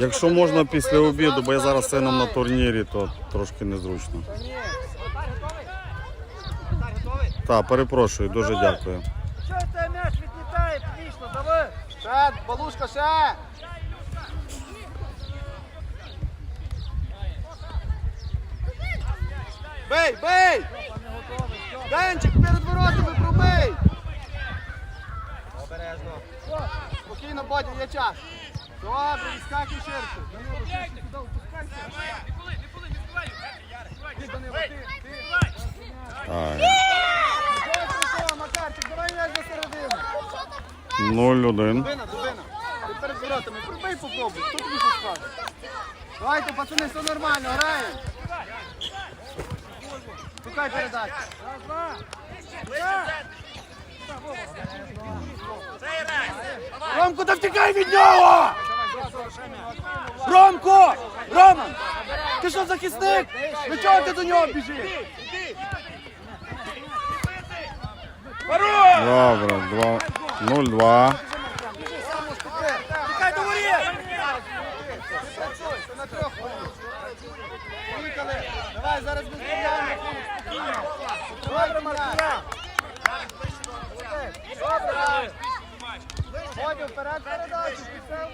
Якщо можна після обіду, бо я зараз з сином на турнірі, то трошки незручно. Так, перепрошую, дуже дякую. Що цей м'яч відлітає, пішно, давай. Ще, Балушка, ще. Бей, бей! Денчик перед воротами пробий! Обережно. Спокійно, Бодя, є час. Добре, відскакуй ширше. Данило, ширше туди, опускайся. Ти, Данило, ти, ти. Ай. Добре, Макарчик, давай м'яч до середини. 0-1. Дубина, дубина. Ти перед воротами. Пробий попробуй. Хто тобі що скаже? Давайте, пацани, все нормально, граємо. Шукай передачу. Ромко, та втікай від нього! Ромко! Роман! Ти що захисник? Ну чого ти до нього біжиш? Добре, 2. 0-2. Тікай до воріт! На трьох. Поїхали. Давай, зараз ми зробляємо. Добре, Маркія. Добре. Ходю, вперед передачу. пішов.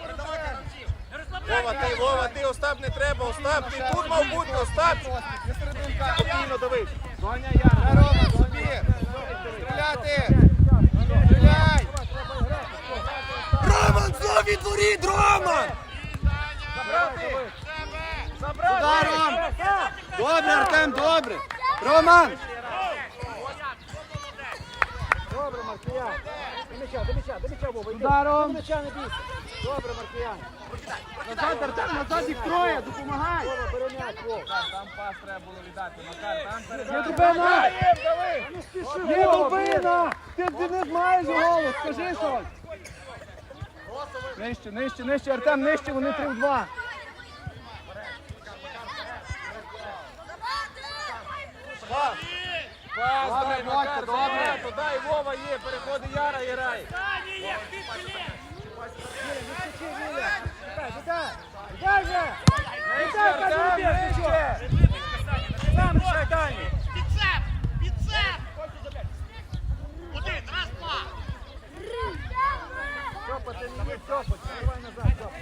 Вова, ти, Вова, ти, Остап не треба, Остап, ти тут мав бути, Остап. Не серединка. Спокійно дави. Доня, я. Рома, собі. Стріляти. Стріляй. Роман, знов відворіть, Роман! Сюди, Ром! Добре, Артем, добре! Роман! Добре, Маркіян. До м'яча, до м'яча, до м'яча, Вова, йди. Ударом. До не бійся. Добре, Маркіян. Назад, Артем, назад їх троє, допомагай! Вова, бери м'яч, Вова. Там пас треба було віддати, Макар, там. Є дубина! Не спіши, Є Вова, блін. дубина! Ти, ти не маєш голос, скажи щось! Нижче, нижче, нижче, Артем, нижче, вони 3 в 2. Пас, Добре, дай, Бодько, Макар, добре. забагато, дай, Вова є, переходить Яра і грає. Не спіши, Віля. Віддай, віддай. Віддай же. Віддай, кажу, Артем, віддай, ти що? нижче. Сам рішай дальній. Підцеп! Підцеп! Один, раз, два! Стьопа, ти не є, Стьопа, давай назад, Стьопа.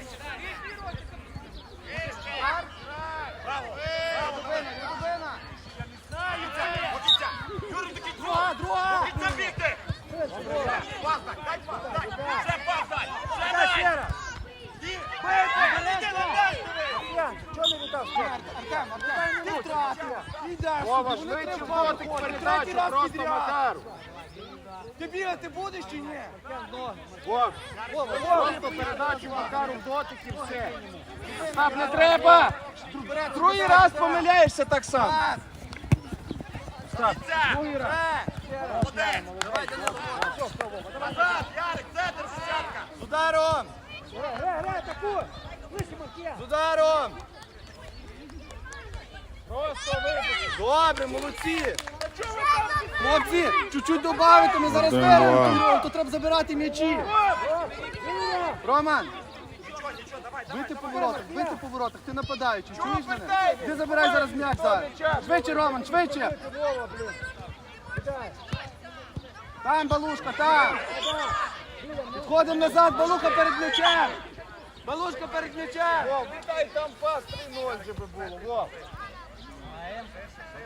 Дубина, є дубина! Юрій, такий Друга, друга! забігти! Пас дай, дай пас, дай! Ще пас дай! Ще Дай дай! ще раз. Бийте! Іди на м'яч, диви! Маркіян, чого не віддав, Стьопа? Артем, Артем, ти втратив! Йдеш, Вова, вони швидше три в бали раз просто. Макару. Ти бігати будеш чи ні? Вов, просто передачу Макару в дотик і все. Остап, не треба. Другий раз помиляєшся так само. Другий раз. Один! Давай, Назад, Ярик, центр, десятка! З ударом! Грай, грай, грай, атакуй. З ударом! Просто вибити. Добре, молодці! Хлопці, чуть-чуть додати, ми зараз виграємо то треба забирати м'ячі. Роман! Бити по воротах, бити по воротах, ти нападаючий, чуєш мене? Ти забирай зараз м'яч зараз. Швидше, Роман, швидше! Там балушка, там! Підходимо назад, балуха перед м'ячем! Балушка перед м'ячем! Віддай там пас 3-0 же би було. Вов.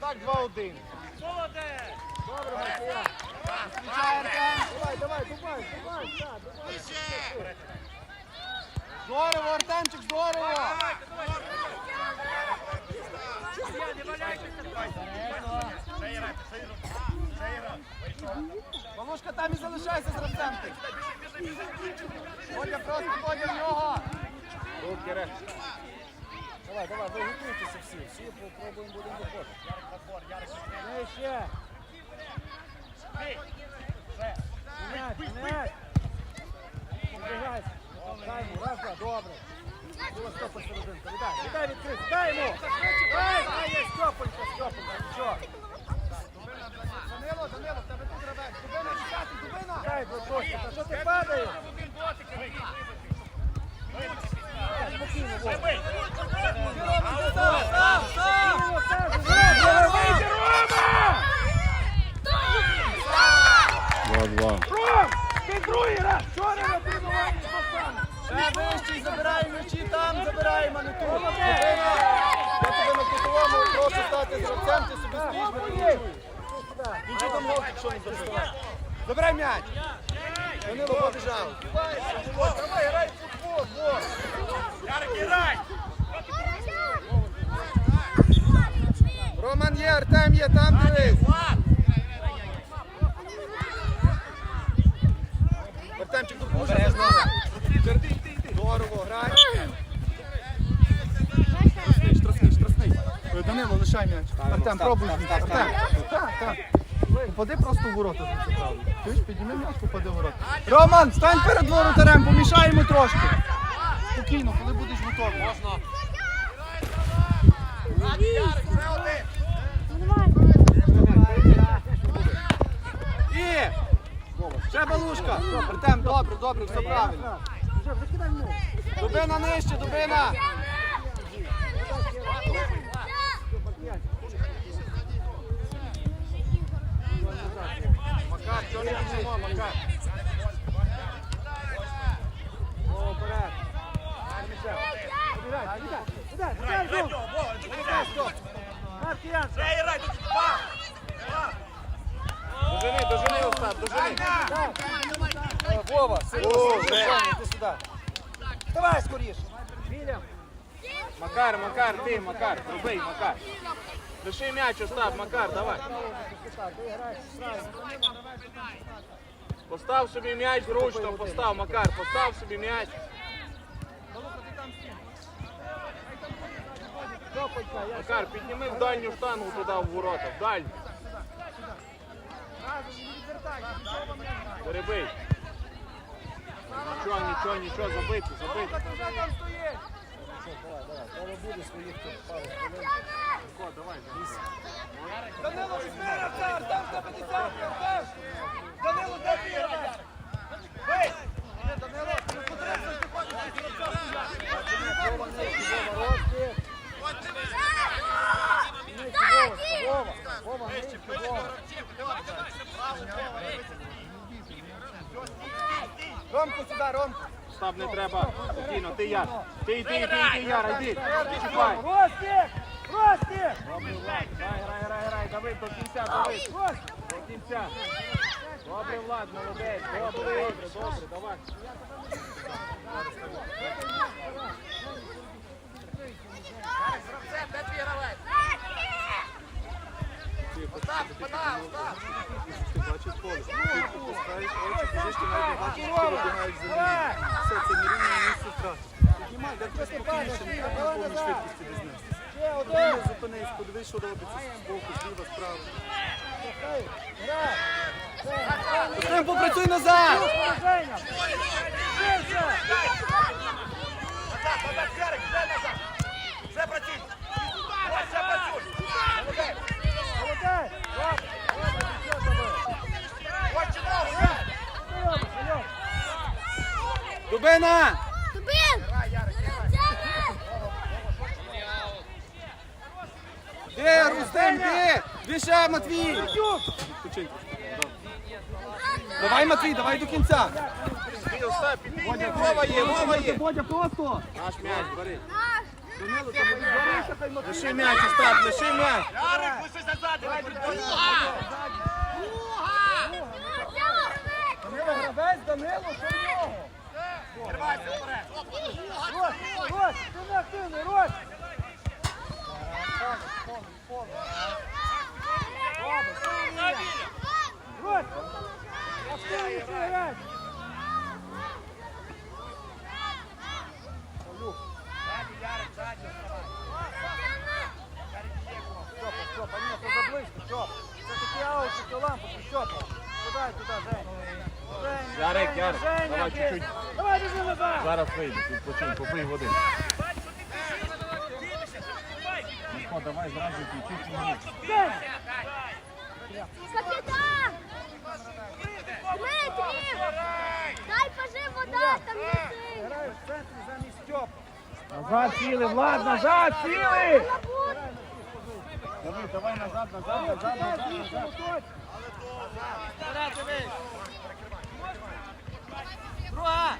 Так 2-1. Включай, Артем! Давай, давай, Дубай, Дубай, так, Здорово, Артемчик, здорово! Балушка там і залишайся з Артемчик. Водя просто, Водя в нього. Руки реш. Давай, давай, ви готуйтеся всі. Всі попробуємо будемо виходити. Нижче. М'яч, м'яч. Побігайся. Дай йому, раз, два, добре. Була стопа серединка. Віддай, віддай відкрити. Дай йому. Дай, дай, є Стьопонька, Стьопонька. Нічого. Данило, Данило, в тебе тут гравець. Дубина, чекати, дубина! Дай, ласка, та що ти падаєш? Прибий. Вийди, Рома! 2-2. Ром! Ти другий раз! Вчора на тренуванні поставив! Ще вище, забирай м'ячі там, забираємо, а не тут. Я стати гравцем, ти собі стоїш, ми не. Забирай побіжав. Давай, грай футбол. Роман є, Артем є, там дивись. Артемчик допоможе. Здорово, грай. Тросний, тросний, тросний. Е, Данило, лишай м'яч. Артем, пробуй. Артем. Так, так. Попади просто в ворота. Чуєш, підніми м'яч, попади в ворота. Роман, стань перед воротарем, помішаємо трошки. Спокійно, коли будеш готовий. Можна. І! Ще балушка. Артем, добре, добре, все правильно. Дубина нижче, дубина. Макар, чого не біжимо, Макар? О, вперед. Побігай, побігай, побігай, Грай, побігай, грай в Ром. нього, Вова, тут іде. Марк Янсен. Ще грай, тут два. Дожени, дожени, Остап, дожени. Е, Вова, О, вже. іди сюди. Давай скоріше. Вільям. Макар, Макар, ти, Макар. Лиши м'яч, Остап, Макар, давай. Постав собі м'яч зручно, постав, Макар, постав собі м'яч. Макар, підніми в дальню штангу туди в ворота, в дальню. Перебий. Нічого, нічого, нічого, забити, забити. Ти вже там стоїш. Данило, візьми Артем, Артем, тебе десятка, Артем. Данило, де ти грає? Ні, Данило, не потрібно виходити. Вова, Вова, нижче, Вова. Ромку сюди, Ромку. Остап, не треба. Спокійно, ти Яр. Ти, ти, ти, ти, Яр, йди. Чіпай. Ростик! Ростик! Грай, грай, грай, грай, Давид, до кінця, Давид. До кінця. Добре, Влад, молодець. Добре, добре, добре, давай. Де твій гравець? Остап, спина, Остап. Давай! Все, це не рівно місце втрати. Піднімай, де ти спокійніше, не треба на повній швидкості десь нести. Ще один! Зупинись, подивись, що робиться з боку, зліва, справа. Грай! Артем, попрацюй назад! Женя! Ширше! Назад, назад, Ярик, ще назад. Ще працюй. Ось, ще працюй. Молодець. Молодець! Добре! Добре, нічого забив! Ось, чи ногу, Ярик. Що робиш, Альон? Дубина! Грай. Де, Рустем, де? Де ще, Матвій? Давай, Матвій, давай до кінця. Вова є, Вова є. Бодя, просто. Наш м'яч, бери. Лиши м'яч, Остап, лиши м'яч. Ярик, лишись назад, давай, підходь. Данило, гравець, Данило, що в нього? Ярик, Ярик, давай чуть-чуть. Зараз вийде, відпочинь, попий води. О, давай зразу чуть-чуть. Капітан! Дмитрій! Дай пожив вода, там не сильно. Граю в центрі замість Стьопа. Назад сіли, Влад, назад сіли! Давай, давай назад, назад, назад, назад, назад. Друга!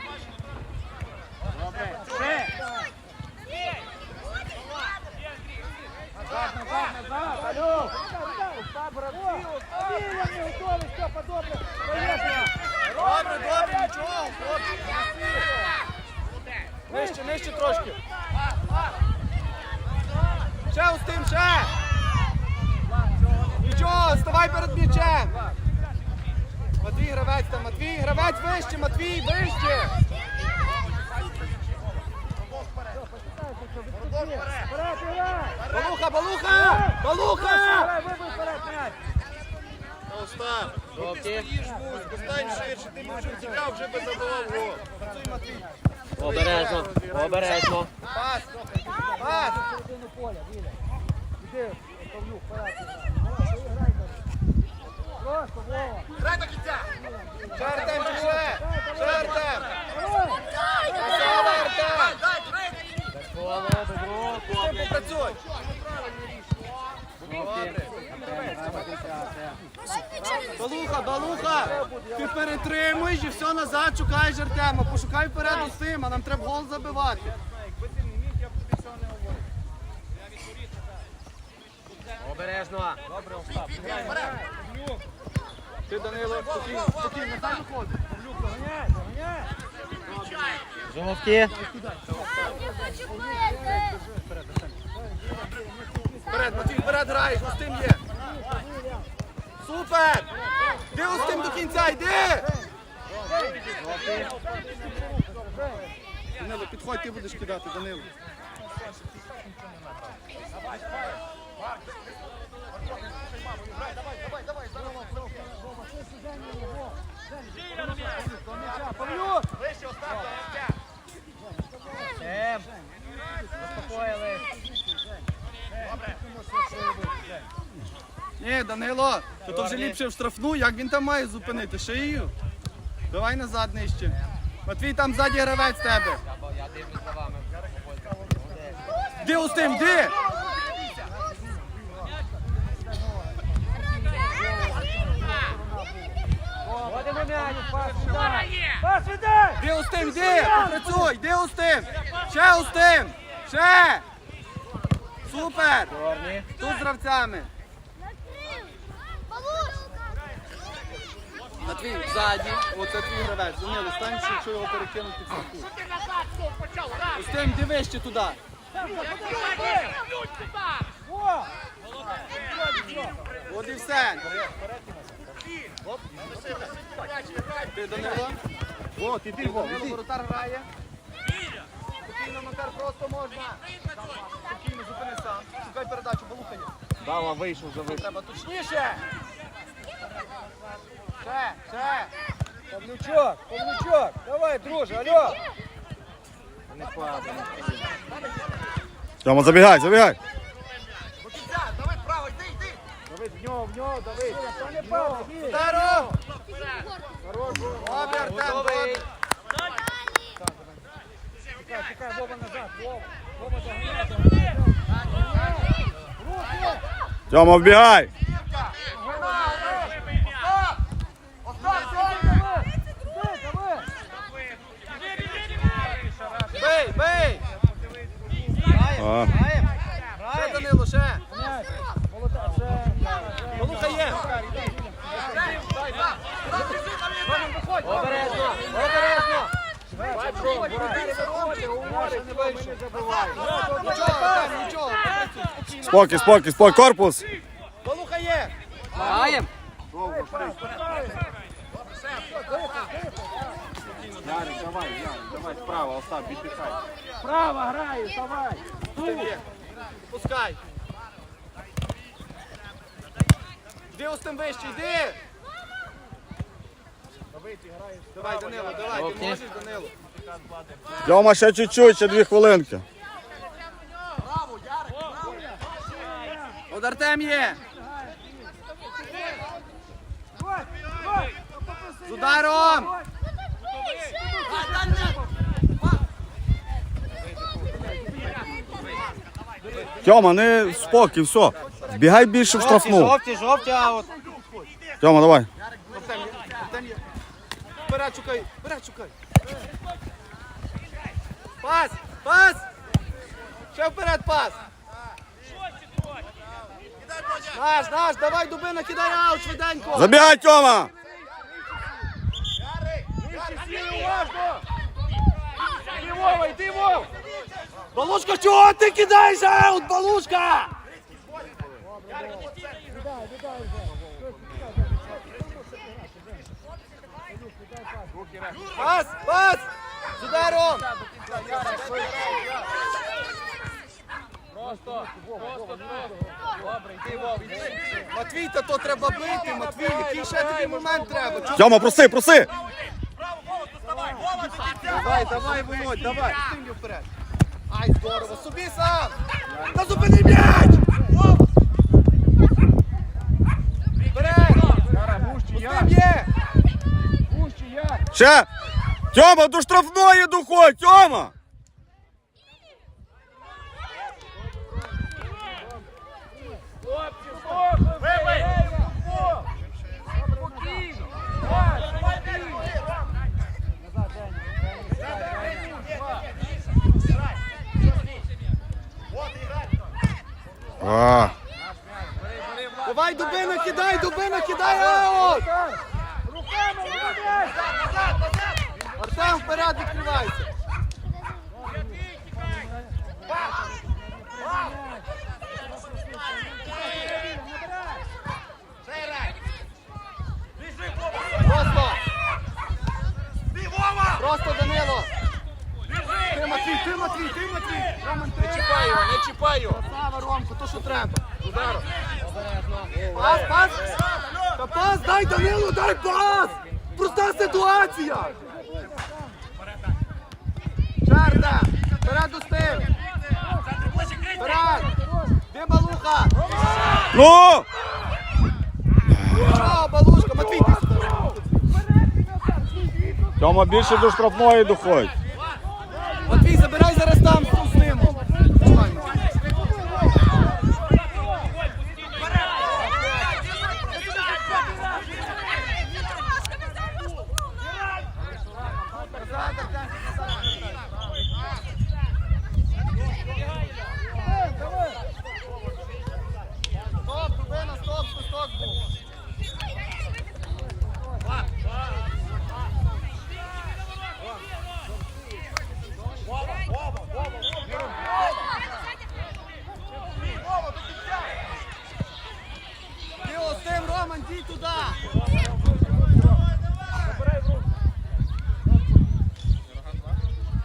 Добре! Добре, нічого, хлопці. Нижче трошки. Ще устим, ще. Нічого, ставай перед м'ячем. Матвій гравець там, Матвій, гравець вище, Матвій, вище. Вперед, грай! Балуха, балуха, балуха. Остап, ти стоїш вузько, стань ширше, ти б вже втікав, вже би забивав гол. Обережно, обережно. Пас, пас. Іди, Павлюк, вперед. Просто, Вова. Грай до кінця! Ще Артем, ще, ще Артем. Давай! Красава, Артем. Дай, три! Ти попрацюй. Балуха, балуха, ти перетримуєш і все назад шукаєш Артема. Пошукай вперед усім, а нам треба гол забивати. Обережно. Ти, Данило, спокійно, спокійно, нехай виходить. Жовті. Вперед, Матвій, вперед граєш, Устим є. Супер! Йди Устим до кінця, йди! Данило, підходь, ти будеш кидати, Данило. Павлюк! Вище, Остап, до кінця! Ем, заспокоїли. Ні, Данило, то, то вже ліпше в штрафну, як він там має зупинити? Шиєю? Давай назад нижче. Матвій, там ззаді гравець тебе. Я дивлюсь за вами. Де Устим, де? Де Устим, де? Попрацюй, де Устим? Ще Устим! Ще! Супер! Тут з гравцями. Матвій, ззаді. Оце твій гравець. Данило, стань, якщо його перекинути в центр. Устим, дивись ще туди. От і все. Ти Данило? От, іди, Данило, воротар грає. Спокійно, Макар, просто можна. Спокійно, зупини сам. Шукай передачу, балухання. Дава вийшов, вже вийшов. Треба точніше. Ще, ще. Павлючок, Павлючок, давай, друже, алло! Тьома, забігай, забігай. Давай вправо, йди, йди! Давид, в нього, в нього, Давид! Це не пас, Віль! Здорово. Добре, Артем, добре. Чекай, чекай, Вова назад, Вова! Вова! Доганяй! Тьома, вбігай. Остап! Остап, сьогодні! Давид! Давид! Бей, бей. А, Ще, Данило, ще. Є. Обережно, обережно. Спокій, спокій, спокій. Корпус. Балуха є. Ярик, давай, Ярик, давай справа, Остап, віддихай. Право граю, давай! Пускай. Йди Устим вище, йди. Давай, Данило, давай, ти можеш, Данило. Тьома, ще чуть-чуть, ще дві хвилинки. От Артем є. З ударом. Тьома, не спокій, все. Бігай більше в штрафну. Жовті, жовті, аут. Тьома, давай. Вперед шукай, вперед шукай. Пас, пас. Ще вперед пас. Наш, наш, давай дубина, кидай аут швиденько. Забігай, Тьома! Іди, Вова, іди, Вов! Балушка, чого ти кидаєш аут, балушка? Пас, пас! З ударом! Матвій, та то треба бити, Матвій, який ще тобі момент треба? Тьома, проси, проси! Давай, давай, Володь, давай. Стимлю вперед. Ай, здорово, собі сам! Та зупини м'яч! Ще! Тьома, до штрафної доходь, Тьома! Хлопці, слухай! Вибий! Спокійно! Так, спокійно! Вот, играй! А, Давай, дубина, кидай, дубина, кидай аут! Руками! Назад, назад! Артем, вперед Вова! Просто, просто Данило! Ти, Матвій, ти, Матвій, ти, Матвій! Роман, Не чіпай його, не чіпай його. Сава, Ромко, то що треба? Ударом. Пас, пас! Та пас, дай Данилу, дай пас! Проста ситуація! Чарда! Вперед! Центр! Вперед! Де Балуха? ну! Браво, Балушка! Матвій, ти сюди! Тьома, більше до штрафної доходь. Матвій, забирай зараз там з ним. Стоп, Дубина, стоп, свисток був. Вова, Вова, Вова! Вова, до кінця! Ти ось тим, Роман, дій туди.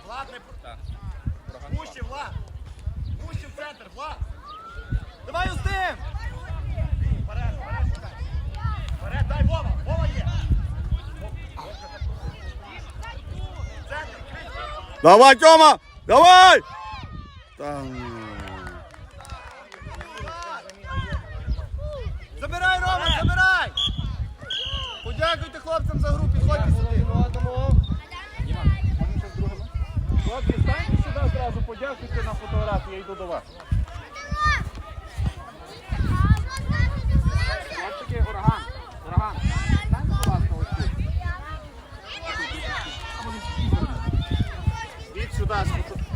Влад, не... Пущи, Влад! Пущи в центр, Влад! Давай ось тим. Вперед, вперед, шукай! Вперед, дай Вова! Вова є! Центр, крий! Давай, Тьома! Давай! Та, ну. Забирай, Рома, забирай. Подякуйте хлопцям за гру, підходьте сюди. Хлопці, станьте сюди зразу, подякуйте на фотографію, я йду до вас. Йдіть сюди,